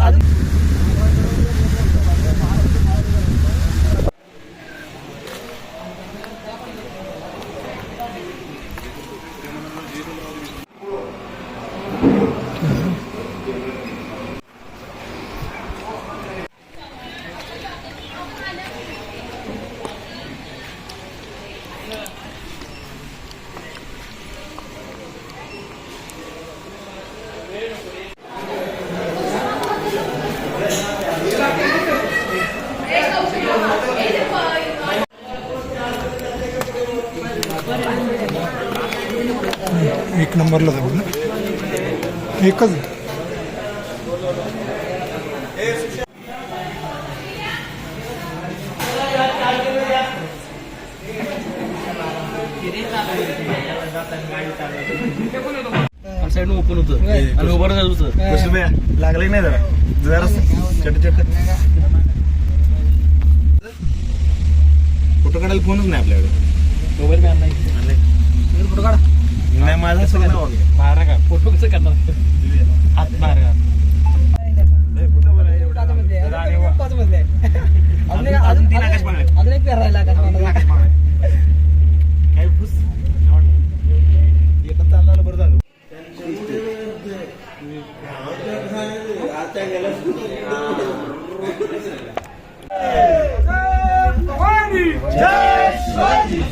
അത് एक नंबरला जाऊ ना. एकच. ओपन होतं. आणि उभं राहत होतं. कसं बे लागलं नाही जरा? जरा चट चट. फोटो काढायला फोनच नाही आपल्याकडे. माझा सगळं. बाहेर का? फोटो कसं करणार? बरं. अजून तीन आकाश. अजून एक पेर राहिला आकाश पाळणे आहेत. काय फुस? एकच चाललं बरं झालं. काढा क्रिकेट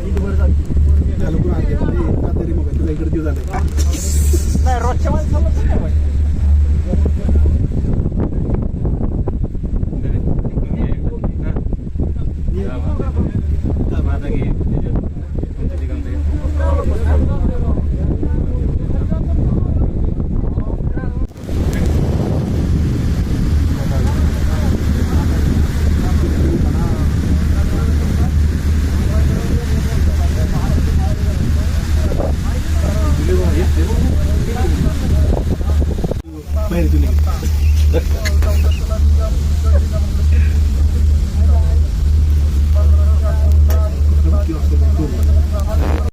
Bravo.